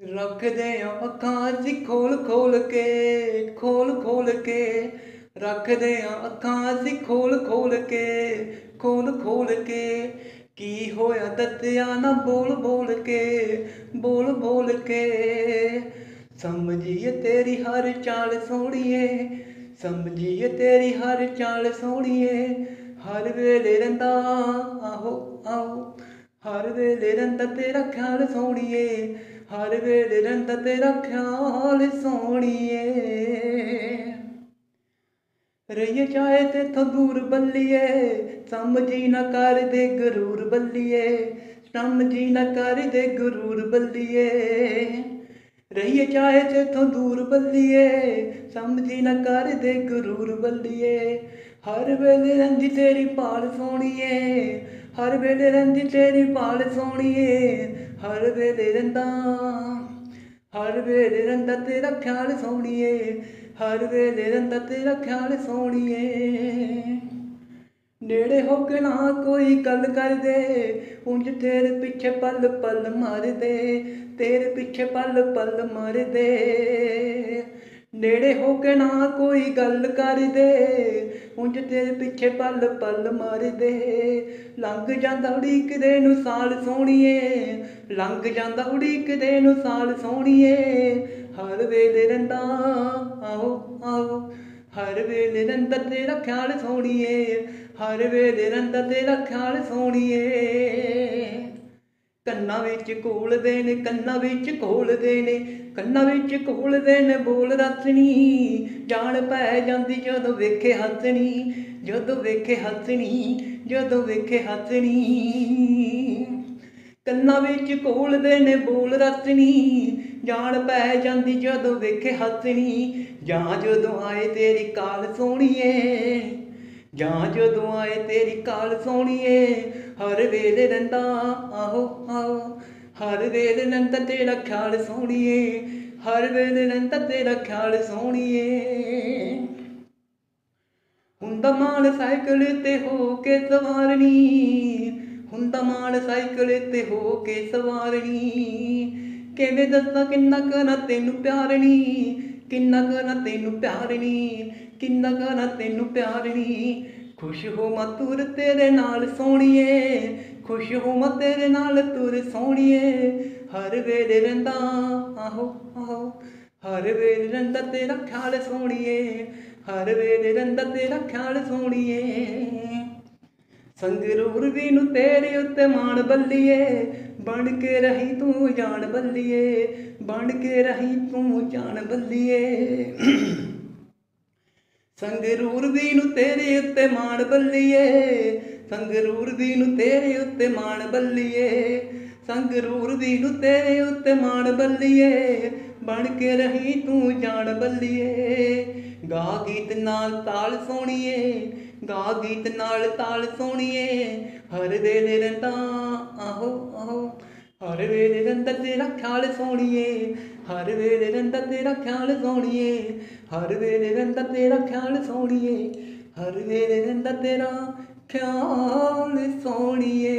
ਰੱਖਦੇ ਆ ਅੱਖਾਂ ਅਸੀਂ ਖੋਲ ਖੋਲ ਕੇ, ਖੋਲ ਖੋਲ ਕੇ। ਰੱਖਦੇ ਆ ਅੱਖਾਂ ਅਸੀਂ ਖੋਲ ਖੋਲ ਕੇ, ਖੋਲ ਖੋਲ ਕੇ। ਕੀ ਹੋਇਆ ਦੱਸਿਆ ਨਾ ਬੋਲ ਬੋਲ ਕੇ, ਬੋਲ ਬੋਲ ਕੇ। ਸਮਝੀਏ ਤੇਰੀ ਹਰ ਚਾਲ ਸੋਹਣੀਏ, ਸਮਝੀਏ ਤੇਰੀ ਹਰ ਚਾਲ ਸੋਹਣੀਏ। ਹਰ ਵੇਲੇ ਰਹਿੰਦਾ, ਆਹੋ ਆਹੋ। ਹਰ ਵੇਲੇ ਰਹਿੰਦਾ ਤੇਰਾ ਖਿਆਲ ਸੋਹਣੀਏ। ਹਰ ਵੇਲੇ ਰਹਿੰਦਾ ਤੇਰਾ ਖਿਆਲ ਸੋਹਣੀਏ। ਰਹੀਏ ਚਾਹੇ ਤੇਥੋਂ ਦੂਰ ਬੱਲੀਏ, ਸਮਝੀ ਨਾ ਕਰਦੇ ਗਰੂਰ ਬੱਲੀਏ, ਸਮਝੀ ਨਾ ਕਰਦੇ ਗਰੂਰ ਬੱਲੀਏ। ਰਹੀਏ ਚਾਹੇ ਤੇਥੋਂ ਦੂਰ ਬੱਲੀਏ, ਸਮਝੀ ਨਾ ਕਰਦੇ ਗਰੂਰ ਬੱਲੀਏ। ਹਰ ਵੇਲੇ ਰੰਦੀ ਤੇਰੀ ਭਾਲ ਸੋਹਣੀਏ ਹਰ ਵੇਲੇ ਰਹਿੰਦੀ ਤੇਰੀ ਭਾਲ ਸੋਹਣੀਏ, ਹਰ ਵੇਲੇ ਰਹਿੰਦਾ, ਹਰ ਵੇਲੇ ਰਹਿੰਦਾ ਤੇਰਾ ਖਿਆਲ ਸੋਹਣੀਏ, ਹਰ ਵੇਲੇ ਰਹਿੰਦਾ ਤੇਰਾ ਖਿਆਲ ਸੋਹਣੀਏ। ਨੇੜੇ ਹੋ ਕੇ ਨਾ ਕੋਈ ਗੱਲ ਕਰਦੇ, ਉਂਝ ਤੇਰੇ ਪਿੱਛੇ ਪਲ ਪਲ ਮਰਦੇ, ਤੇਰੇ ਪਿੱਛੇ ਪਲ ਪਲ ਮਰਦੇ। ਨੇੜੇ ਹੋ ਕੇ ਨਾ ਕੋਈ ਗੱਲ ਕਰਦੇ। ਉਂਝ ਤੇਰੇ ਪਿੱਛੇ ਪਲ ਪਲ ਮਰਦੇ। ਲੰਘ ਜਾਂਦਾ ਉਡੀਕਦੇ ਨੂੰ ਸਾਲ ਸੋਹਣੀਏ। ਲੰਘ ਜਾਂਦਾ ਉਡੀਕਦੇ ਨੂੰ ਸਾਲ ਸੋਹਣੀਏ। ਹਰ ਵੇਲੇ ਰਹਿੰਦਾ, ਆਓ ਆਓ। ਹਰ ਵੇਲੇ ਰਹਿੰਦਾ ਤੇਰਾ ਖਿਆਲ ਸੋਹਣੀਏ। ਹਰ ਵੇਲੇ ਰਹਿੰਦਾ ਤੇਰਾ ਖਿਆਲ ਸੋਹਣੀਏ। ਕੰਨਾਂ ਵਿੱਚ ਘੋਲਦੇ ਨੇ, ਕੰਨਾਂ ਵਿੱਚ ਘੋਲਦੇ ਨੇ, ਕੰਨਾਂ ਵਿੱਚ ਘੋਲਦੇ ਨੇ ਬੋਲ ਰਸਣੀ ਜਾਣ ਪੈ ਜਾਂਦੀ ਜਦੋਂ ਵੇਖੇ ਹੱਸਣੀ ਜਦੋਂ ਵੇਖੇ ਹੱਸਣੀ ਜਦੋਂ ਵੇਖੇ ਹੱਸਣੀ ਕੰਨਾਂ ਵਿੱਚ ਘੋਲਦੇ ਨੇ ਬੋਲ ਰਸਣੀ ਜਾਣ ਪੈ ਜਾਂਦੀ ਜਦੋਂ ਵੇਖੇ ਹੱਸਣੀ ਜਾਂ ਜਦੋਂ ਆਏ ਤੇਰੀ ਕਾਲ ਸੋਹਣੀਏ ਜਾਂ ਜਦੋਂ ਆਏ ਤੇਰੀ ਕਾਲ ਸੋਹਣੀਏ ਹਰ ਵੇਲੇ ਰਹਿੰਦਾ ਆਹੋ ਆਹੋ। ਹਰ ਵੇਲੇ ਰਹਿੰਦਾ ਤੇਰਾ ਖਿਆਲ ਸੋਹਣੀਏ ਹਰ ਵੇਲੇ ਰਹਿੰਦਾ ਤੇਰਾ ਖਿਆਲ ਸੋਹਣੀਏ ਹੁੰਦਾ ਮਾਣ ਸਾਈਕਲ ਤੇ ਹੋ ਕੇ ਸਵਾਰਨੀ, ਹੁੰਦਾ ਮਾਣ ਸਾਈਕਲ ਤੇ ਹੋ ਕੇ ਸਵਾਰਨੀ। ਕਿਵੇਂ ਦੱਸਾਂ ਕਿੰਨਾ ਕਰਾਂ ਤੈਨੂੰ ਪਿਆਰਣੀ ਕਿੰਨਾ ਕਰਾਂ ਤੈਨੂੰ ਪਿਆਰ ਪਿਆਰਨੀ ਕਿੰਨਾ ਕਰਾਂ ਤੈਨੂੰ ਪਿਆਰ ਪਿਆਰਨੀ ਖੁਸ਼ ਹੋ ਮੈਂ ਤੁਰ ਤੇਰੇ ਨਾਲ ਸੋਹਣੀਏ ਖੁਸ਼ ਹੋ ਮੈਂ ਤੇਰੇ ਨਾਲ ਤੁਰ ਸੋਹਣੀਏ ਹਰ ਵੇਲੇ ਰਹਿੰਦਾ, ਆਹੋ ਆਹੋ। ਹਰ ਵੇਲੇ ਰਹਿੰਦਾ ਤੇਰਾ ਖਿਆਲ ਸੋਹਣੀਏ ਹਰ ਵੇਲੇ ਰਹਿੰਦਾ ਤੇਰਾ ਖਿਆਲ ਸੋਹਣੀਏ ਸੰਗਰੂਰ ਵੀ ਨੂੰ ਤੇਰੇ ਉੱਤੇ ਮਾਣ ਬੱਲੀਏ ਬਣ ਕੇ ਰਹੀ ਤੂੰ ਜਾਣ ਬੱਲੀਏ, ਬਣ ਕੇ ਰਹੀ ਤੂੰ ਜਾਣ ਬੱਲੀਏ। ਸੰਗਰੂਰ ਵੀ ਨੂੰ ਤੇਰੇ ਉੱਤੇ ਮਾਣ ਬੱਲੀਏ, ਸੰਗਰੂਰ ਵੀ ਨੂੰ ਤੇਰੇ ਉੱਤੇ ਮਾਣ ਬੱਲੀਏ। ਸੰਗਰੂਰ ਦੀ ਨੂੰ ਤੇਰੇ ਉੱਤੇ ਮਾਣ ਬੱਲੀਏ, ਬਣ ਕੇ ਰਹੀ ਤੂੰ ਜਾਣ ਬੱਲੀਏ। ਗਾ ਗੀਤ ਨਾਲ ਤਾਲ ਸੋਣੀਏ, ਗਾ ਗੀਤ ਨਾਲ ਤਾਲ ਸੋਣੀਏ, ਹਰ ਵੇਲੇ ਰਹਿੰਦਾ ਆਹੋ ਆਹੋ। ਹਰ ਵੇਲੇ ਰਹਿੰਦਾ ਤੇਰਾ ਖਿਆਲ ਸੋਣੀਏ, ਹਰ ਵੇਲੇ ਰਹਿੰਦਾ ਤੇਰਾ ਖਿਆਲ ਸੋਣੀਏ, ਹਰ ਵੇਲੇ ਰੰਦਾ ਤੇਰਾ ਖਿਆਲ ਸੋਣੀਏ, ਹਰ ਵੇਲੇ ਰੰਦਾ ਤੇਰਾ ਖਿਆਲ ਸੋਣੀਏ।